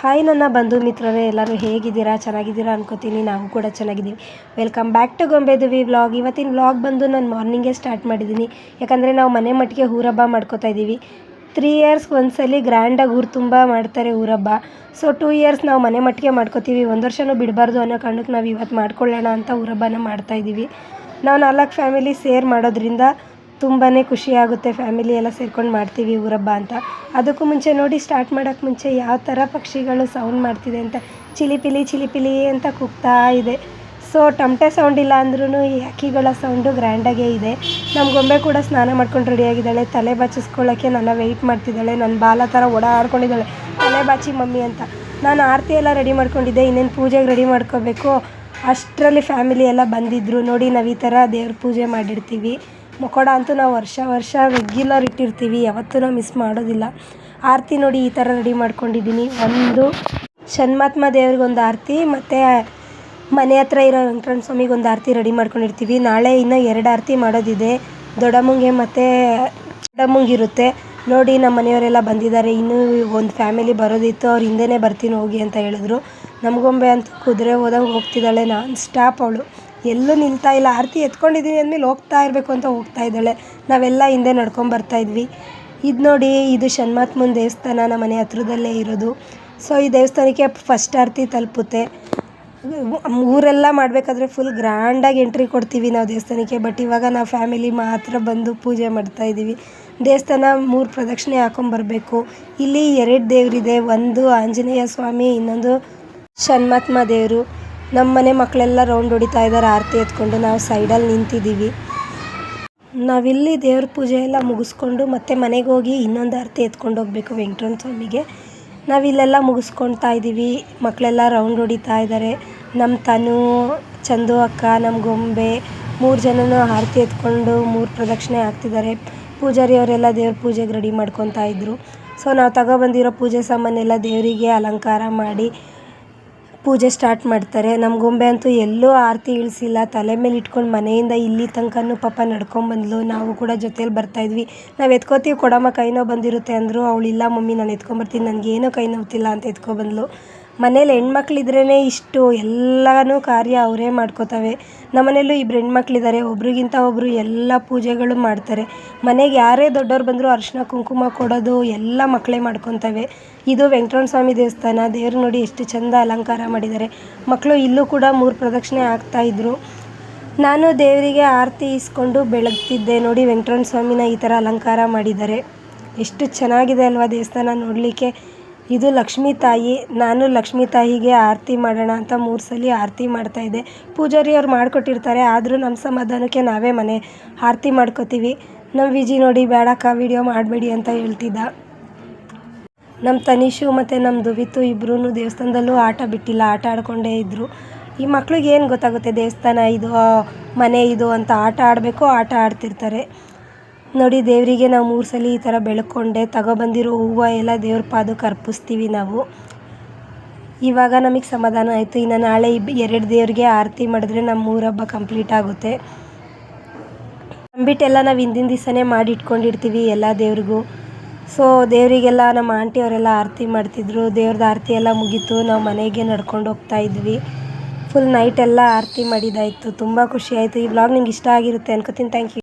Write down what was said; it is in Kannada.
ಹಾಯ್ ನನ್ನ ಬಂಧು ಮಿತ್ರರೇ, ಎಲ್ಲರೂ ಹೇಗಿದ್ದೀರಾ? ಚೆನ್ನಾಗಿದ್ದೀರಾ ಅನ್ಕೋತೀನಿ. ನಾವು ಕೂಡ ಚೆನ್ನಾಗಿದ್ದೀವಿ. ವೆಲ್ಕಮ್ ಬ್ಯಾಕ್ ಟು ಗೊಂಬೆದುವಿ ವ್ಲಾಗ್ ಇವತ್ತಿನ ವ್ಲಾಗ್ ಬಂದು ನಾನು ಮಾರ್ನಿಂಗೇ ಸ್ಟಾರ್ಟ್ ಮಾಡಿದ್ದೀನಿ. ಯಾಕಂದರೆ ನಾವು ಮನೆ ಮಟ್ಟಿಗೆ ಊರಬ್ಬ ಮಾಡ್ಕೋತಾ ಇದ್ದೀವಿ. ತ್ರೀ ಇಯರ್ಸ್ಗೆ ಒಂದ್ಸಲಿ ಗ್ರ್ಯಾಂಡಾಗಿ ಊರು ತುಂಬ ಮಾಡ್ತಾರೆ ಊರಬ್ಬ ಸೊ ಟೂ ಇಯರ್ಸ್ ನಾವು ಮನೆ ಮಟ್ಟಿಗೆ ಮಾಡ್ಕೋತೀವಿ. ಒಂದು ವರ್ಷನೂ ಬಿಡಬಾರ್ದು ಅನ್ನೋ ಕಾರಣಕ್ಕೆ ನಾವು ಇವತ್ತು ಮಾಡ್ಕೊಳ್ಳೋಣ ಅಂತ ಊರಬ್ಬನ ಮಾಡ್ತಾಯಿದ್ದೀವಿ ನಾವು ನಾಲ್ಕು ಫ್ಯಾಮಿಲಿ ಸೇರ್ ಮಾಡೋದ್ರಿಂದ ತುಂಬಾ ಖುಷಿಯಾಗುತ್ತೆ. ಫ್ಯಾಮಿಲಿ ಎಲ್ಲ ಸೇರ್ಕೊಂಡು ಮಾಡ್ತೀವಿ ಊರಬ್ಬ ಅಂತ. ಅದಕ್ಕೂ ಮುಂಚೆ ನೋಡಿ ಸ್ಟಾರ್ಟ್ ಮಾಡೋಕ್ಕೆ ಮುಂಚೆ ಯಾವ ಥರ ಪಕ್ಷಿಗಳು ಸೌಂಡ್ ಮಾಡ್ತಿದೆ ಅಂತ. ಚಿಲಿಪಿಲಿ ಚಿಲಿಪಿಲಿ ಅಂತ ಕೂಗ್ತಾ ಇದೆ. ಸೊ ಟಮಟೆ ಸೌಂಡ್ ಇಲ್ಲ ಅಂದ್ರೂ ಈ ಹಕ್ಕಿಗಳ ಸೌಂಡು ಗ್ರ್ಯಾಂಡಾಗೇ ಇದೆ. ನಮ್ಮ ಗೊಂಬೆ ಕೂಡ ಸ್ನಾನ ಮಾಡ್ಕೊಂಡು ರೆಡಿಯಾಗಿದ್ದಾಳೆ ತಲೆ ಬಾಚಿಸ್ಕೊಳ್ಳೋಕ್ಕೆ ನನ್ನ ವೆಯ್ಟ್ ಮಾಡ್ತಿದ್ದಾಳೆ. ನನ್ನ ಬಾಲ ಥರ ಓಡಾಡ್ಕೊಂಡಿದ್ದಾಳೆ. ತಲೆ ಬಾಚಿ ಮಮ್ಮಿ ಅಂತ. ನಾನು ಆರತಿ ಎಲ್ಲ ರೆಡಿ ಮಾಡ್ಕೊಂಡಿದ್ದೆ. ಇನ್ನೇನು ಪೂಜೆಗೆ ರೆಡಿ ಮಾಡ್ಕೋಬೇಕು? ಅಷ್ಟರಲ್ಲಿ ಫ್ಯಾಮಿಲಿ ಎಲ್ಲ ಬಂದಿದ್ದರು ನೋಡಿ ನಾವು ಈ ಥರ ದೇವ್ರ ಪೂಜೆ ಮಾಡಿರ್ತೀವಿ. ಮುಖೋಡ ಅಂತೂ ನಾವು ವರ್ಷ ವರ್ಷ ರೆಗ್ಯುಲರ್ ಇಟ್ಟಿರ್ತೀವಿ. ಯಾವತ್ತೂ ನಾವು ಮಿಸ್ ಮಾಡೋದಿಲ್ಲ. ಆರತಿ ನೋಡಿ ಈ ಥರ ರೆಡಿ ಮಾಡ್ಕೊಂಡಿದ್ದೀನಿ. ಒಂದು ಷಣ್ಮಾತ್ಮ ದೇವ್ರಿಗೊಂದು ಆರತಿ, ಮತ್ತು ಮನೆ ಹತ್ರ ಇರೋ ವೆಂಕಟರಮಣ ಸ್ವಾಮಿಗೆ ಒಂದು ಆರತಿ ರೆಡಿ ಮಾಡ್ಕೊಂಡಿರ್ತೀವಿ. ನಾಳೆ ಇನ್ನೂ ಎರಡು ಆರತಿ ಮಾಡೋದಿದೆ. ದೊಡ್ಡಮ್ಮಂಗೆ ಮತ್ತು ದೊಡ್ಡಮ್ಮಂಗಿರುತ್ತೆ ನೋಡಿ ನಮ್ಮ ಮನೆಯವರೆಲ್ಲ ಬಂದಿದ್ದಾರೆ. ಇನ್ನೂ ಒಂದು ಫ್ಯಾಮಿಲಿ ಬರೋದಿತ್ತು. ಅವ್ರು ಹಿಂದೆನೇ ಬರ್ತೀನಿ ಹೋಗಿ ಅಂತ ಹೇಳಿದ್ರು. ನಮಗೊಂಬೆ ಅಂತ ಅಂತೂ ಕುದುರೆ ಹೋದಂಗೆ ಹೋಗ್ತಿದ್ದಾಳೆ. ನಾನ್ ಸ್ಟಾಪ್ ಅವಳು. ಎಲ್ಲೂ ನಿಲ್ತಾ ಇಲ್ಲ. ಆರತಿ ಎತ್ಕೊಂಡಿದ್ದೀನಿ ಅಂದ್ಮೇಲೆ ಹೋಗ್ತಾ ಇರಬೇಕು ಅಂತ ಹೋಗ್ತಾ ಇದ್ದಾಳೆ. ನಾವೆಲ್ಲ ಹಿಂದೆ ನಡ್ಕೊಂಬರ್ತಾ ಇದ್ವಿ. ಇದು ನೋಡಿ ಇದು ಷಣ್ಮಾತ್ಮನ ದೇವಸ್ಥಾನ ನಮ್ಮ ಮನೆ ಹತ್ರದಲ್ಲೇ ಇರೋದು. ಸೊ ಈ ದೇವಸ್ಥಾನಕ್ಕೆ ಫಸ್ಟ್ ಆರತಿ ತಲುಪುತ್ತೆ. ಊರೆಲ್ಲ ಮಾಡಬೇಕಾದ್ರೆ ಫುಲ್ ಗ್ರ್ಯಾಂಡಾಗಿ ಎಂಟ್ರಿ ಕೊಡ್ತೀವಿ ನಾವು ದೇವಸ್ಥಾನಕ್ಕೆ. ಬಟ್ ಇವಾಗ ನಾವು ಫ್ಯಾಮಿಲಿ ಮಾತ್ರ ಬಂದು ಪೂಜೆ ಮಾಡ್ತಾ ಇದ್ದೀವಿ. ದೇವಸ್ಥಾನ ಮೂರು ಪ್ರದಕ್ಷಿಣೆ ಹಾಕೊಂಬರ್ಬೇಕು ಇಲ್ಲಿ ಎರಡು ದೇವರಿದೆ. ಒಂದು ಆಂಜನೇಯ ಸ್ವಾಮಿ, ಇನ್ನೊಂದು ಷಣ್ಮಾತ್ಮ ದೇವರು. ನಮ್ಮ ಮನೆ ಮಕ್ಕಳೆಲ್ಲ ರೌಂಡ್ ಹೊಡಿತಾ ಇದ್ದಾರೆ, ಆರತಿ ಎತ್ಕೊಂಡು ನಾವು ಸೈಡಲ್ಲಿ ನಿಂತಿದ್ದೀವಿ. ನಾವಿಲ್ಲಿ ದೇವ್ರ ಪೂಜೆ ಎಲ್ಲ ಮುಗಿಸ್ಕೊಂಡು ಮತ್ತೆ ಮನೆಗೆ ಹೋಗಿ ಇನ್ನೊಂದು ಆರತಿ ಎತ್ಕೊಂಡು ಹೋಗಬೇಕು ವೆಂಕಟರಮಣ ಸ್ವಾಮಿಗೆ. ನಾವಿಲ್ಲೆಲ್ಲ ಮುಗಿಸ್ಕೊಳ್ತಾ ಇದ್ದೀವಿ, ಮಕ್ಕಳೆಲ್ಲ ರೌಂಡ್ ಹೊಡಿತಾ ಇದ್ದಾರೆ. ನಮ್ಮ ತನು, ಚಂದು ಅಕ್ಕ ನಮ್ಮ ಗೊಂಬೆ, ಮೂರು ಜನನೂ ಆರತಿ ಎತ್ಕೊಂಡು ಮೂರು ಪ್ರದಕ್ಷಿಣೆ ಹಾಕ್ತಿದ್ದಾರೆ. ಪೂಜಾರಿಯವರೆಲ್ಲ ದೇವ್ರ ಪೂಜೆಗೆ ರೆಡಿ ಮಾಡ್ಕೊತಾ ಇದ್ದರು ಸೊ ನಾವು ತಗೊಬಂದಿರೋ ಪೂಜೆ ಸಾಮಾನೆಲ್ಲ ದೇವರಿಗೆ ಅಲಂಕಾರ ಮಾಡಿ ಪೂಜೆ ಸ್ಟಾರ್ಟ್ ಮಾಡ್ತಾರೆ. ನಮ್ಮ ಗೊಂಬೆ ಅಂತೂ ಎಲ್ಲೂ ಆರತಿ ಇಳಿಸಿಲ್ಲ. ತಲೆ ಮೇಲೆ ಇಟ್ಕೊಂಡು ಮನೆಯಿಂದ ಇಲ್ಲಿ ತನಕನೂ ಪಾಪ ನಡ್ಕೊಂಬಂದ್ಲು ನಾವು ಕೂಡ ಜೊತೇಲಿ ಬರ್ತಾಯಿದ್ವಿ ನಾವು ಎತ್ಕೊತೀವಿ ಕೊಡಮ್ಮ ಕೈ ನೋವು ಬಂದಿರುತ್ತೆ ಅಂದರು. ಅವಳು, ಇಲ್ಲ ಮಮ್ಮಿ, ನಾನು ಎತ್ಕೊಂಬರ್ತೀನಿ ನನಗೇನು ಕೈ ನೋವ್ತಿಲ್ಲ ಅಂತ ಎತ್ಕೊಬಂದ್ಲು ಮನೇಲಿ ಹೆಣ್ಮಕ್ಳಿದ್ರೇ ಇಷ್ಟು ಎಲ್ಲಾನು ಕಾರ್ಯ ಅವರೇ ಮಾಡ್ಕೊತಾವೆ. ನಮ್ಮ ಮನೇಲೂ ಇಬ್ಬರು ಹೆಣ್ಮಕ್ಳಿದ್ದಾರೆ ಒಬ್ರಿಗಿಂತ ಒಬ್ಬರು ಎಲ್ಲ ಪೂಜೆಗಳು ಮಾಡ್ತಾರೆ. ಮನೆಗೆ ಯಾರೇ ದೊಡ್ಡವ್ರು ಬಂದರೂ ಅರಿಶಿನ ಕುಂಕುಮ ಕೊಡೋದು ಎಲ್ಲ ಮಕ್ಕಳೇ ಮಾಡ್ಕೊತವೆ. ಇದು ವೆಂಕಟರಮಣ ಸ್ವಾಮಿ ದೇವಸ್ಥಾನ, ದೇವ್ರು ನೋಡಿ ಎಷ್ಟು ಚಂದ ಅಲಂಕಾರ ಮಾಡಿದ್ದಾರೆ ಮಕ್ಕಳು ಇಲ್ಲೂ ಕೂಡ ಮೂರು ಪ್ರದಕ್ಷಿಣೆ ಹಾಕ್ತಾಯಿದ್ರು ನಾನು ದೇವರಿಗೆ ಆರತಿ ಇಸ್ಕೊಂಡು ಬೆಳಗ್ತಿದ್ದೆ ನೋಡಿ ವೆಂಕಟರಮಣ ಸ್ವಾಮಿನ ಈ ಥರ ಅಲಂಕಾರ ಮಾಡಿದ್ದಾರೆ ಎಷ್ಟು ಚೆನ್ನಾಗಿದೆ ಅಲ್ವಾ ದೇವಸ್ಥಾನ ನೋಡಲಿಕ್ಕೆ. ಇದು ಲಕ್ಷ್ಮಿ ತಾಯಿ, ನಾನು ಲಕ್ಷ್ಮಿ ತಾಯಿಗೆ ಆರತಿ ಮಾಡೋಣ ಅಂತ ಮೂರು ಸಲ ಆರತಿ ಮಾಡ್ತಾಯಿದ್ದೆ ಪೂಜಾರಿ ಅವ್ರು ಮಾಡಿಕೊಟ್ಟಿರ್ತಾರೆ, ಆದರೂ ನಮ್ಮ ಸಮಾಧಾನಕ್ಕೆ ನಾವೇ ಮನೆ ಆರತಿ ಮಾಡ್ಕೋತೀವಿ. ನಮ್ಮ ವಿಜಿ ನೋಡಿ ಬೇಡಕ್ಕ, ವೀಡಿಯೋ ಮಾಡಬೇಡಿ ಅಂತ ಹೇಳ್ತಿದ್ದ. ನಮ್ಮ ತನಿಷು ಮತ್ತು ನಮ್ಮ ದುವಿತು ಇಬ್ಬರೂ ದೇವಸ್ಥಾನದಲ್ಲೂ ಆಟ ಬಿಟ್ಟಿಲ್ಲ, ಆಟ ಆಡಿಕೊಂಡೇ ಇದ್ದರು ಈ ಮಕ್ಳಿಗೆ ಏನು ಗೊತ್ತಾಗುತ್ತೆ ದೇವಸ್ಥಾನ ಇದು ಮನೆ ಇದು ಅಂತ ಆಟ ಆಡಬೇಕು, ಆಟ ಆಡ್ತಿರ್ತಾರೆ. ನೋಡಿ ದೇವರಿಗೆ ನಾವು ಮೂರು ಸಲ ಈ ಥರ ಬೆಳ್ಕೊಂಡೆ ತಗೊಬಂದಿರೋ ಹೂವು ಎಲ್ಲ ದೇವ್ರ ಪಾದಕ್ಕೆ ಅರ್ಪಿಸ್ತೀವಿ ನಾವು. ಇವಾಗ ನಮಗೆ ಸಮಾಧಾನ ಆಯಿತು. ಇನ್ನು ನಾಳೆ ಇಬ್ ಎರಡು ದೇವ್ರಿಗೆ ಆರತಿ ಮಾಡಿದ್ರೆ ನಮ್ಮ ಊರಬ್ಬ ಕಂಪ್ಲೀಟ್ ಆಗುತ್ತೆ. ಅಂಬಿಟ್ಟೆಲ್ಲ ನಾವು ಹಿಂದಿನ ದಿವಸನೇ ಮಾಡಿ ಇಟ್ಕೊಂಡಿರ್ತೀವಿ ಎಲ್ಲ ದೇವ್ರಿಗೂ. ಸೊ, ದೇವರಿಗೆಲ್ಲ ನಮ್ಮ ಆಂಟಿಯವರೆಲ್ಲ ಆರತಿ ಮಾಡ್ತಿದ್ರು. ದೇವ್ರದ್ದು ಆರತಿ ಎಲ್ಲ ಮುಗೀತು. ನಾವು ಮನೆಗೆ ನಡ್ಕೊಂಡು ಹೋಗ್ತಾ ಇದ್ವಿ. ಫುಲ್ ನೈಟ್ ಎಲ್ಲ ಆರತಿ ಮಾಡಿದಾಯಿತು ತುಂಬ ಖುಷಿ ಆಯಿತು. ಈ ವ್ಲಾಗ್ ನಿಮ್ಗೆ ಇಷ್ಟ ಆಗಿರುತ್ತೆ ಅನ್ಕೋತೀನಿ. Thank you